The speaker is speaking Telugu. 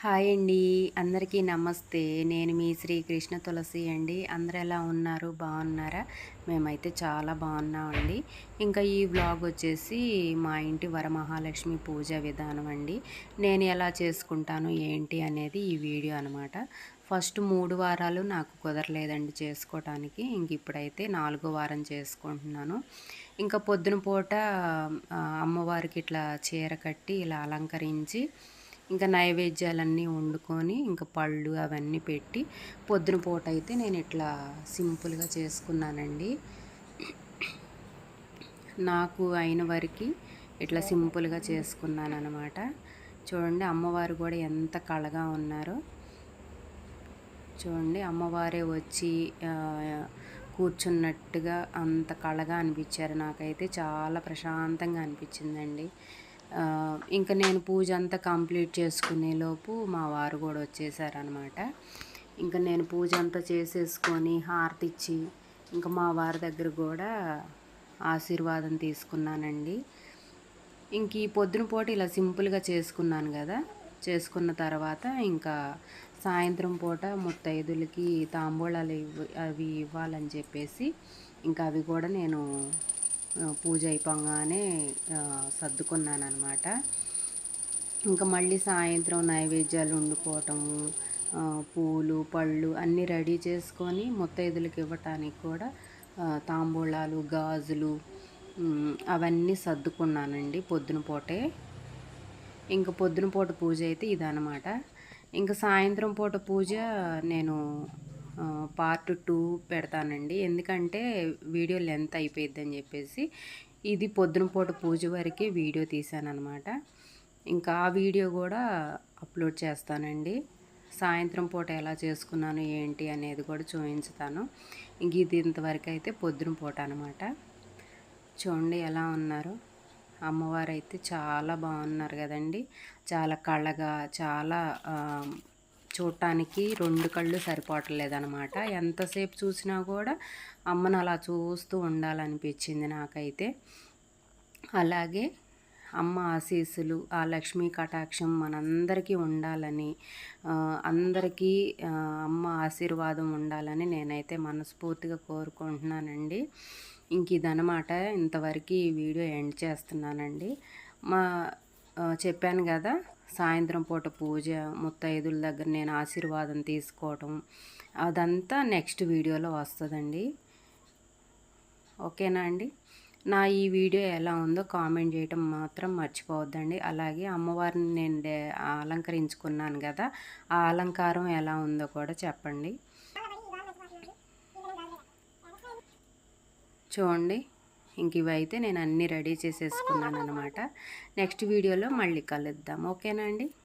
హాయ్ అండి. అందరికీ నమస్తే. నేను మీ శ్రీకృష్ణ తులసి అండి. అందరు ఎలా ఉన్నారు? బాగున్నారా? మేమైతే చాలా బాగున్నామండి. ఇంకా ఈ వ్లాగ్ వచ్చేసి మా ఇంటి వరమహాలక్ష్మి పూజ విధానం అండి. నేను ఎలా చేసుకుంటాను ఏంటి అనేది ఈ వీడియో అనమాట ఫస్ట్ మూడు వారాలు నాకు కుదరలేదండి చేసుకోవటానికి ఇంక ఇప్పుడైతే నాలుగో వారం చేసుకుంటున్నాను. ఇంకా పొద్దున పూట అమ్మవారికి ఇట్లా చీర కట్టి ఇలా అలంకరించి ఇంకా నైవేద్యాలన్నీ వండుకొని ఇంకా పళ్ళు అవన్నీ పెట్టి పొద్దున పూట అయితే నేను ఇట్లా సింపుల్గా చేసుకున్నానండి. నాకు అయిన వరకు ఇట్లా సింపుల్గా చేసుకున్నాను అనమాట చూడండి అమ్మవారు కూడా ఎంత కళగా ఉన్నారో. చూడండి అమ్మవారే వచ్చి కూర్చున్నట్టుగా అంత కళగా అనిపించారు. నాకైతే చాలా ప్రశాంతంగా అనిపించిందండి. ఇంకా నేను పూజ అంతా కంప్లీట్ చేసుకునే లోపు మా వారు కూడా వచ్చేసారనమాట ఇంకా నేను పూజ అంతా చేసేసుకొని హారతి ఇచ్చి ఇంకా మా వారి దగ్గర కూడా ఆశీర్వాదం తీసుకున్నానండి. ఇంక ఈ పొద్దున పూట ఇలా సింపుల్గా చేసుకున్నాను కదా. చేసుకున్న తర్వాత ఇంకా సాయంత్రం పూట ముత్తైదులకి తాంబూలాలు ఇవ్వ అవి ఇవ్వాలని చెప్పేసి ఇంకా అవి కూడా నేను పూజ అయిపోగానే సర్దుకున్నాను అనమాట ఇంకా మళ్ళీ సాయంత్రం నైవేద్యాలు వండుకోవటము పూలు పళ్ళు అన్నీ రెడీ చేసుకొని ముత్తైదులకు ఇవ్వటానికి కూడా తాంబూలాలు గాజులు అవన్నీ సర్దుకున్నానండి పొద్దున పూటే. ఇంకా పొద్దున పూట పూజ అయితే ఇదనమాట ఇంకా సాయంత్రం పూట పూజ నేను పార్ట్ టూ పెడతానండి. ఎందుకంటే వీడియో లెంత్ అయిపోయింది అని చెప్పేసి ఇది పొద్దున పూట పూజ వరకే వీడియో తీశాను అనమాట ఇంకా ఆ వీడియో కూడా అప్లోడ్ చేస్తానండి. సాయంత్రం పూట ఎలా చేసుకున్నాను ఏంటి అనేది కూడా చూపించుతాను ఇంక ఇది ఇంతవరకు అయితే పొద్దున పూట అనమాట చూడండి ఎలా ఉన్నారు. అమ్మవారు అయితే చాలా బాగున్నారు కదండి. చాలా కళ్ళగా చాలా చూడటానికి రెండు కళ్ళు సరిపోవట్లేదనమాట ఎంతసేపు చూసినా కూడా అమ్మను అలా చూస్తూ ఉండాలనిపించింది నాకైతే. అలాగే అమ్మ ఆశీస్సులు ఆ లక్ష్మీ కటాక్షం మనందరికీ ఉండాలని అందరికీ అమ్మ ఆశీర్వాదం ఉండాలని నేనైతే మనస్ఫూర్తిగా కోరుకుంటున్నానండి. ఇంక ఇదనమాట ఇంతవరకు ఈ వీడియో ఎండ్ చేస్తున్నానండి. మా చెప్పాను కదా సాయంత్రం పూట పూజ ముత్తైదుల దగ్గర నేను ఆశీర్వాదం తీసుకోవటం అదంతా నెక్స్ట్ వీడియోలో వస్తుందండి. ఓకేనా అండి? నా ఈ వీడియో ఎలా ఉందో కామెంట్ చేయటం మాత్రం మర్చిపోవద్దండి. అలాగే అమ్మవారిని నేను అలంకరించుకున్నాను కదా ఆ అలంకారం ఎలా ఉందో కూడా చెప్పండి. చూడండి. ఇంక ఇవైతే నేను అన్నీ రెడీ చేసేసుకున్నాను అనమాట నెక్స్ట్ వీడియోలో మళ్ళీ కలుద్దాం. ఓకేనా అండి?